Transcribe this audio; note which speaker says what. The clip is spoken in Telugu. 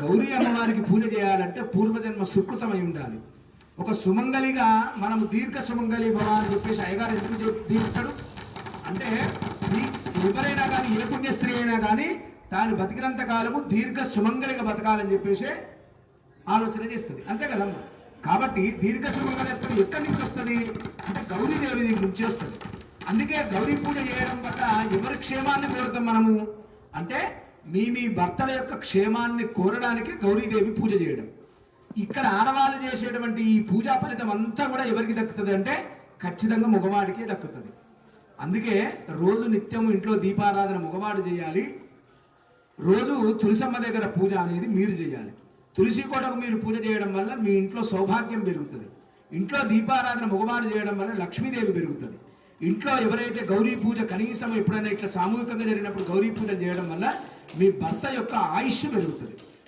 Speaker 1: గౌరీ అమ్మవారికి పూజ చేయాలంటే పూర్వజన్మ సుకృతమై ఉండాలి. ఒక సుమంగలిగా మనము దీర్ఘ సుమంగలి భవ అని చెప్పేసి అయ్యగారు ఎందుకు తీరుస్తాడు అంటే ఎవరైనా కానీ ఏ పుణ్య స్త్రీ అయినా కానీ తాను బతికినంత కాలము దీర్ఘ సుమంగలిగా బతకాలని చెప్పేసి ఆలోచన చేస్తుంది. అంతే కదమ్మా? కాబట్టి దీర్ఘ సుమంగళత్వం ఎక్కడి నుంచి వస్తుంది? అంటే గౌరీదేవి దగ్గర నుంచి వస్తుంది. అందుకే గౌరీ పూజ చేయడం వల్ల ఎవరి క్షేమాన్ని కోరుతాం మనము. అంటే మీ మీ భర్తల యొక్క క్షేమాన్ని కోరడానికి గౌరీదేవి పూజ చేయడం. ఇక్కడ ఆడవాళ్ళు చేసేటువంటి ఈ పూజా ఫలితం అంతా కూడా ఎవరికి దక్కుతుంది అంటే ఖచ్చితంగా మగవాడికే దక్కుతుంది. అందుకే రోజు నిత్యం ఇంట్లో దీపారాధన మగవాడు చేయాలి. రోజు తులసమ్మ దగ్గర పూజ అనేది మీరు చేయాలి. తులసి కోటకు మీరు పూజ చేయడం వల్ల మీ ఇంట్లో సౌభాగ్యం పెరుగుతుంది. ఇంట్లో దీపారాధన మగవాడు చేయడం వల్ల లక్ష్మీదేవి పెరుగుతుంది. ఇంట్లో ఎవరైతే గౌరీ పూజ కనీసం ఎప్పుడైనా ఇట్లా సామూహికంగా జరిగినప్పుడు గౌరీ పూజ చేయడం వల్ల మీ భర్త యొక్క ఆయుష్ పెరుగుతుంది.